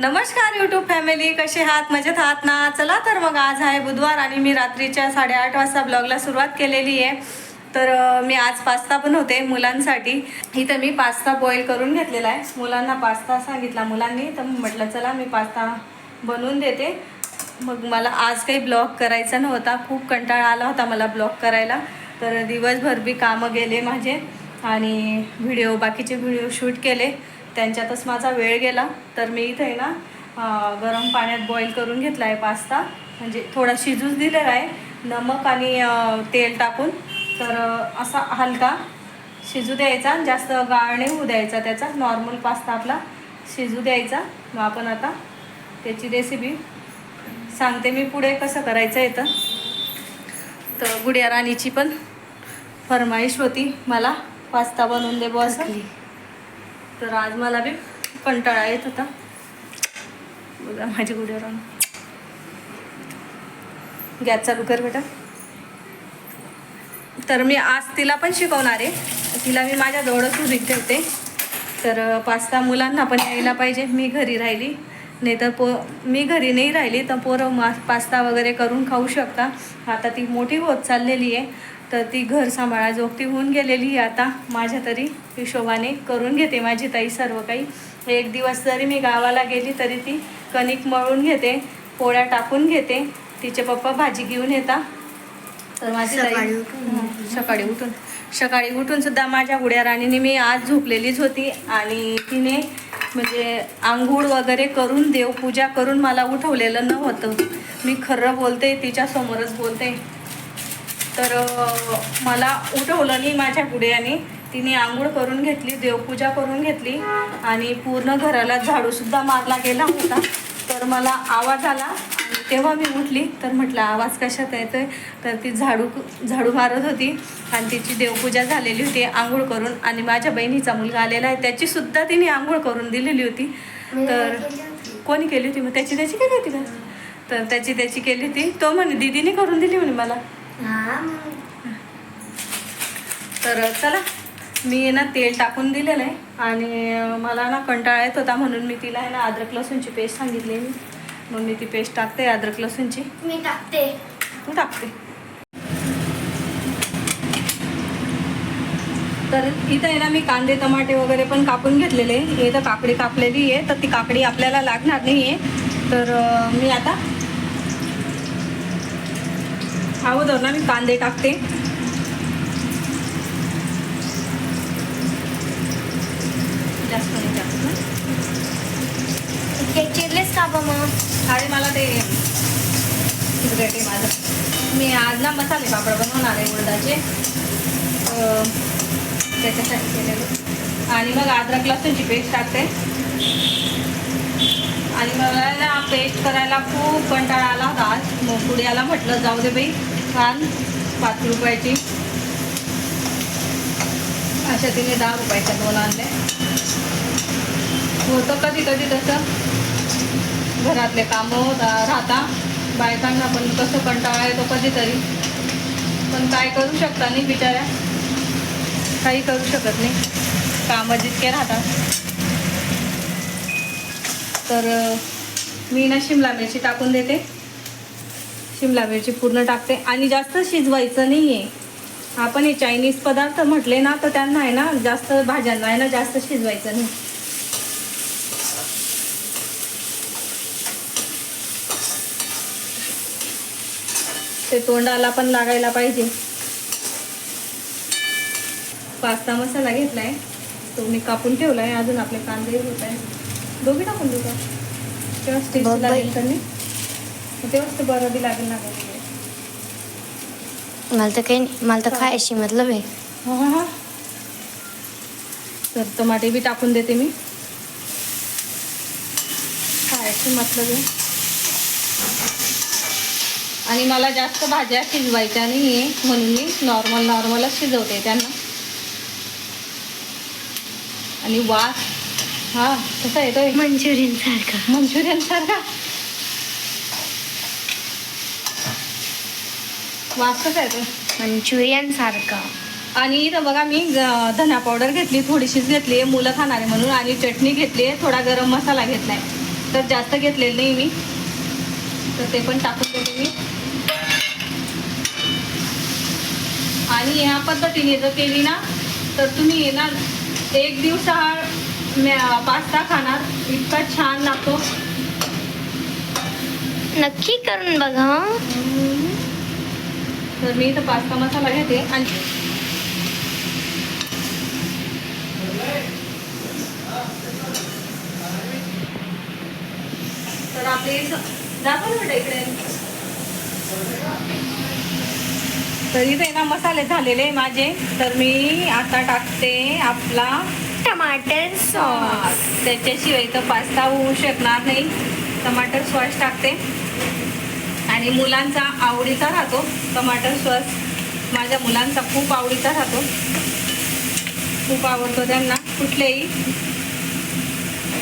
नमस्कार YouTube family कसे आहात? मजेत आहात ना? चला तर मग आज आहे बुधवार आणि मी रात्रीच्या साडेआठ वाजता ब्लॉगला सुरुवात केलेली आहे. तर मी आज पास्ता बनवते मुलांसाठी. इथं मी पास्ता बॉईल करून घेतलेला आहे. मुलांना पास्ता सांगितला. मुलांनी तर म्हटलं चला मी पास्ता बनवून देते. मग मला आज काही ब्लॉग करायचा नव्हता. खूप कंटाळा आला होता मला ब्लॉग करायला. तर दिवसभर बी कामं गेले माझे आणि व्हिडिओ बाकीचे व्हिडिओ शूट केले. त्यांच्यातच माझा वेळ गेला. तर मी इथे आहे ना गरम पाण्यात बॉईल करून घेतला आहे पास्ता. म्हणजे थोडा शिजूच दिलेला आहे नमक आणि तेल टाकून. तर असा हलका शिजू द्यायचा जास्त गाळ नाही होऊ द्यायचा त्याचा. नॉर्मल पास्ता आपला शिजू द्यायचा. मग आपण आता त्याची रेसिपी सांगते मी पुढे कसं करायचं येतं तर गुडिया राणीची पण फरमाईश होती मला. पास्ता बनवून दे बॉस तर आज मला बी कंटाळा येत होता. बघा माझी गुडिया गॅस चालू कर बेटा. तर मी आज तिला पण शिकवणार आहे. तिला मी माझ्या जवळच उभी ठेवते. तर पाच पास्ता मुलांना पण यायला पाहिजे. मी घरी राहिली. नाही तर पो मी घरी नाही राहिली तर पोरं मा पास्ता वगैरे करून खाऊ शकता. आता ती मोठी होत चाललेली आहे. तर ती घर सांभाळा जोगती होऊन गेलेली आहे आता माझ्या तरी. हिशोबाने करून घेते माझी ताई सर्व काही. एक दिवस जरी मी गावाला गेली तरी ती कणिक मळून घेते पोळ्या टाकून घेते तिचे पप्पा भाजी घेऊन येतात. तर माझी ताई सकाळी उठून. सकाळी उठून. सुद्धा माझ्या गुड्या राणीने मी आज झोपलेलीच होती आणि तिने म्हणजे आंघोळ वगैरे करून देवपूजा करून मला उठवलेलं नव्हतं. मी खरं बोलते तिच्यासमोरच बोलते. तर मला उठवलं नाही माझ्या गुड्याने तिने आंघोळ करून घेतली देवपूजा करून घेतली आणि पूर्ण घराला झाडूसुद्धा मारला गेला होता. तर मला आवाज आला आणि तेव्हा मी उठली. तर म्हटलं आवाज कशात येतोय तर ती झाडू झाडू मारत होती आणि तिची देवपूजा झालेली होती आंघोळ करून. आणि माझ्या बहिणीचा मुलगा आलेला आहे त्याचीसुद्धा तिने आंघोळ करून दिलेली होती. तर कोणी केली होती? मग त्याची त्याची केली होती का? तर त्याची त्याची केली होती. तो म्हणे दिदीने करून दिली म्हणे मला. तर चला. मी ना तेल टाकून दिलेलं आहे आणि मला ना कंटाळा येत होता म्हणून मी तिला आहे ना अद्रक लसूणची पेस्ट सांगितली मी. मग मी ती पेस्ट टाकते अद्रक लसूणची. मी टाकते. तू टाकते. तर इथं आहे ना मी कांदे टमाटे वगैरे पण कापून घेतलेले. इथं काकडी कापलेली आहे तर ती काकडी आपल्याला लागणार नाही आहे. तर मी आता अगोदर ना मी कांदे टाकते. जास्त नाही टाकत ना. चिरलेस का बा मग? अरे मला ते सिगरेट आहे माझं मी आज ना मसाले पापड बनवणार आहे उडदाचे. त्याच्यासाठी केलेले. आणि मग अद्रक लसूणची पेस्ट टाकते. आणि मला ना पेस्ट करायला खूप कंटाळा आला होता आज. मग पुढ्याला म्हटलं जाऊ दे बाई छान पाच रुपयाची. अशा तिने दहा रुपयाच्या दोन आणले होतं कधी कधी तसं. घरातले कामं राहता. बायकांना पण कसं कंटाळा येतो कधीतरी. पण काय करू शकता नाही बिचाऱ्या? काही करू शकत नाही. कामं जितके राहतात. तर मी ना शिमला मिरची टाकून देते. शिमला मिरची पूर्ण टाकते. आणि जास्त शिजवायचं नाही आहे आपण हे चायनीज पदार्थ म्हटले ना तर त्यांना आहे ना जास्त भाज्यांना आहे ना जास्त शिजवायचं नाही. ते तोंडाला पण लागायला पाहिजे. पास्ता मसाला घेतलाय. तो मी कापून ठेवलाय. अजून आपले कांदे होत आहे दोघी टाकून देऊ का? तेव्हाच टेस्ट. लागेल नाही? मग तेव्हाच ते बरं बी लागेल लागेल मला तर काही नाही. मला तर खायशी मतलब आहे. हा हा हा. तर टमाटे बी टाकून देते मी. खायची मतलब आहे. आणि मला जास्त भाज्या शिजवायच्या नाही आहे म्हणून मी नॉर्मल नॉर्मलच शिजवते त्यांना. आणि वास हा कसा येतोय? मंचुरियन सारखं मंचुरियन सारखा वास कसा येतोय? मंचुरियन सारखं आणि इथं बघा मी धना पावडर घेतली थोडीशीच घेतली मुलं खाणारे म्हणून आणि चटणी घेतली थोडा गरम मसाला घेतलाय. तर जास्त घेतलेलं नाही मी. तर ते पण टाकून देते मी. आणि ह्या पद्धतीने जर केली ना तर तुम्ही येणार. एक दिवसाआड म्या- पास्ता खाणार. इतका छान लागतो. नक्की करून बघा. हं. तर मी इथं पास्ता मसाला घेते आणि तर आपले दाखव ना इकडे. तर इथे ना मसाले झालेले माझे. तर मी आता टाकते आपला टमाटर सॉस. त्याच्याशिवाय तर पास्ता होऊ शकणार नाही. टमाटर सॉस टाकते. आणि मुलांचा आवडीचा राहतो टमाटर सॉस. माझ्या मुलांचा खूप आवडीचा राहतो. खूप आवडतो त्यांना कुठल्याही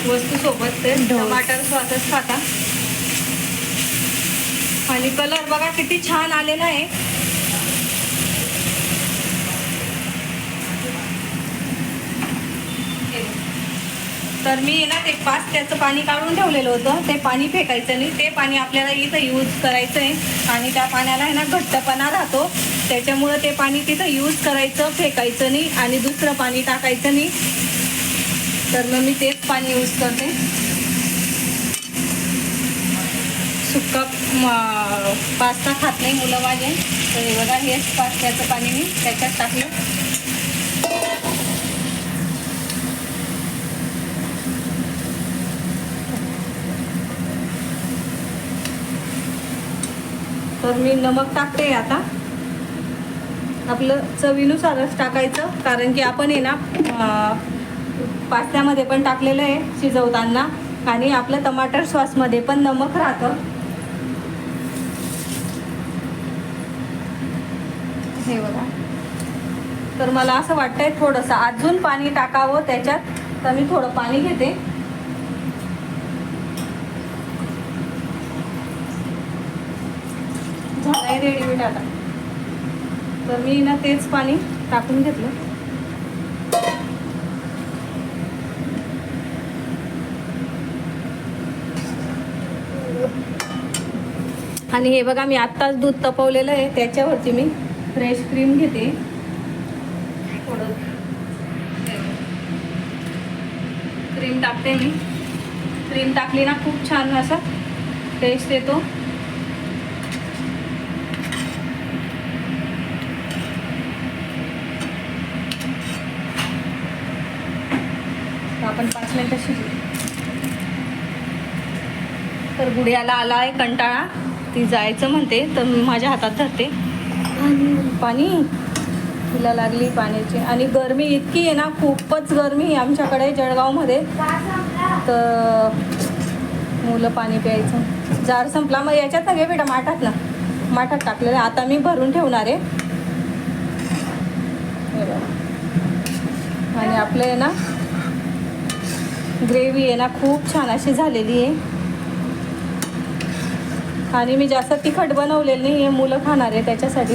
वस्तूसोबत ते. टमाटर सॉसच खाता. आणि कलर बघा किती छान आलेला आहे. तर मी ना ते पास्त्याचं पाणी काढून ठेवलेलं होतं. ते पाणी फेकायचं नाही. ते पाणी आपल्याला इथं यूज करायचं आहे. आणि त्या पाण्याला आहे ना घट्टपणा राहतो. त्याच्यामुळं ते पाणी तिथं यूज करायचं फेकायचं नाही आणि दुसरं पाणी टाकायचं नाही. तर मग मी तेच पाणी यूज करते. सुक्का पास्ता खात नाही मुलं माझे. तर हे बघा हेच पास्त्याचं पाणी मी त्याच्यात टाकलं. तर मी नमक टाकते आता. आपलं चवीनुसारच टाकायचं कारण की आपण आहे ना पास्त्यामध्ये पण टाकलेलं आहे शिजवताना आणि आपलं टमाटर सॉसमध्ये पण नमक राहतं. हे बघा. तर मला असं वाटतंय थोडंसं अजून पाणी टाकावं त्याच्यात. तर मी थोडं पाणी घेते. झालंय रेडीमेड आता. तर मी ना तेच पाणी टाकून घेतलं. आणि हे बघा मी आत्ताच दूध तपवलेलं आहे. त्याच्यावरती मी फ्रेश क्रीम घेते. थोडं क्रीम टाकते मी. क्रीम टाकली ना खूप छान असा टेस्ट येतो. आपण पाच मिनटं शिजू. तर गुडियाला आला आहे कंटाळा. ती जायचं म्हणते तर मी माझ्या हातात धरते. पाणी? तिला लागली पाण्याची. आणि गरमी इतकी आहे ना खूपच गरमी आहे आमच्याकडे जळगावमध्ये. तर मुलं पाणी प्यायचं. जार संपला. मग याच्यात ना घे बेटा माठात ना. माठात टाकलेलं. आता मी भरून ठेवणार आहे. आणि आपलं आहे ना ग्रेव्ही आहे ना खूप छान अशी झालेली आहे. आणि मी जास्त तिखट बनवलेलं नाही आहे मुलं खाणार आहे त्याच्यासाठी.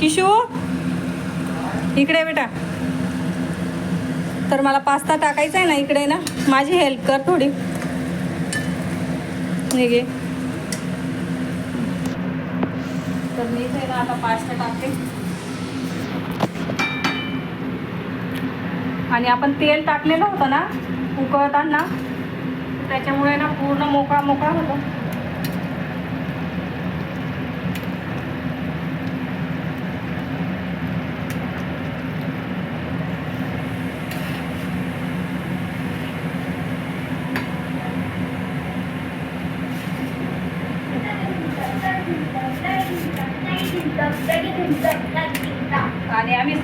किशू इकडे बेटा. तर मला पास्ता टाकायचा आहे ना इकडे ना. माझी हेल्प कर थोडी. हे घे. तर मी ना आता पास्ता टाकते. आणि आपण तेल टाकलेलं होतं ना उकळताना त्याच्यामुळे ना पूर्ण मोकळा मोकळा होतो आणि आम्ही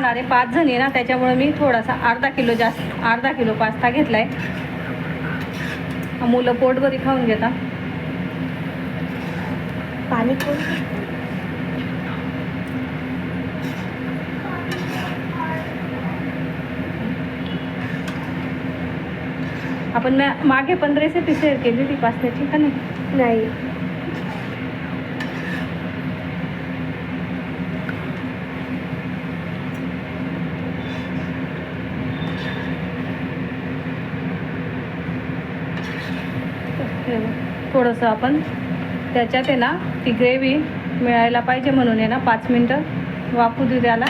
सर्वजण खाणारे पाच जण आहे ना त्याच्यामुळे मी थोडासा अर्धा किलो जास्त अर्धा किलो पास्ता घेतलाय. मुलं पोटभरी खाऊन घेतात पाणी आपण मागे पण रेसिपी शेअर केली ती पास्त्याची का नाही नाही थोडंसं आपण त्याच्यात आहे ना ती ग्रेव्ही मिळायला पाहिजे म्हणून आहे ना पाच मिनटं वापू देऊ त्याला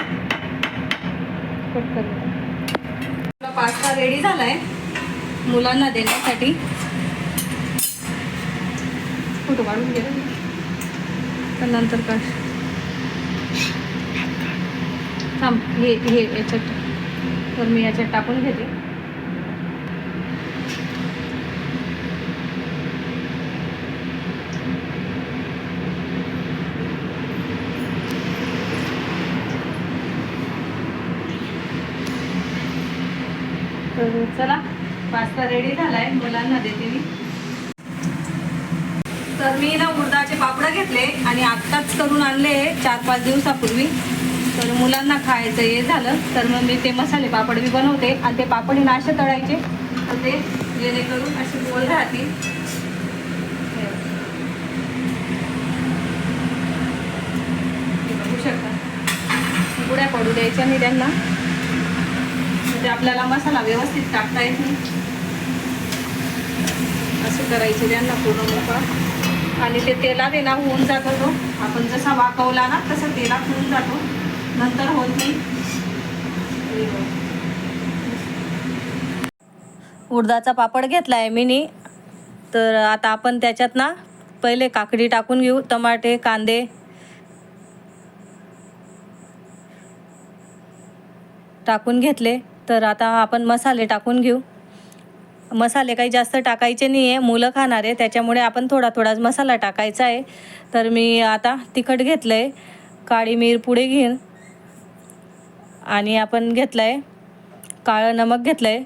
कट करू पास्ता रेडी झाला आहे मुलांना देण्यासाठी. फोटो काढून घे पण नंतर काढ थांब हे हे याच्यात तर मी याच्यात टाकून घेते. तर चला पास्ता रेडी झालाय मुलांना देते मी. तर मी ना उडदाचे पापड घेतले आणि आत्ताच करून आणले चार पाच दिवसापूर्वी. तर मुलांना खायचं हे झालं. तर मग मी ते मसाले पापड बी बनवते आणि ते पापड ना नाशे तळायचे. तर ते जेणेकरून असे गोल राहतील. बघू शकता. गुड्या पडू द्यायच्या मी त्यांना. म्हणजे आपल्याला मसाला व्यवस्थित टाकता येत नाही. असं करायचं त्यांना पूर्ण मोकळा. आणि ते तेलात येणार होऊन जातो तो. आपण जसा वाकवला ना तसं तेलात होऊन जातो. नंतर होत नाही. उडदाचा पापड घेतला आहे मीनी. तर आता आपण त्याच्यात ना पहिले काकडी टाकून घेऊ. टमाटे कांदे. टाकून घेतले. तर आता आपण मसाले टाकून घेऊ. मसाले काही जास्त टाकायचे नाही आहे मुलं खाणार आहे त्याच्यामुळे आपण थोडा थोडाच मसाला टाकायचा आहे. तर मी आता तिखट घेतलं आहे काळी मिर पुढे घेईन. आणि आपण घेतलं आहे काळं नमक घेतलं आहे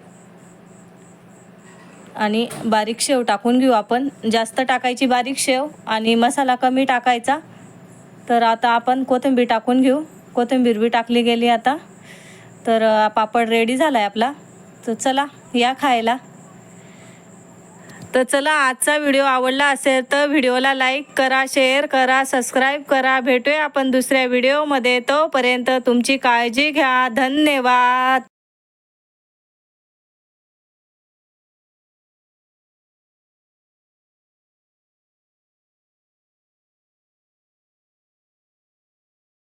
आणि बारीक शेव टाकून घेऊ आपण. जास्त टाकायची बारीक शेव आणि मसाला कमी टाकायचा. तर आता आपण कोथिंबीर टाकून घेऊ. कोथिंबीर बी टाकली गेली आता. तर पापड रेडी झाला आहे आपला. तर चला या खायला. तर चला आजचा व्हिडिओ आवडला असेल तर व्हिडिओला लाईक करा शेअर करा सबस्क्राईब करा. भेटूया आपण दुसऱ्या व्हिडिओमध्ये तोपर्यंत तुमची काळजी घ्या. धन्यवाद.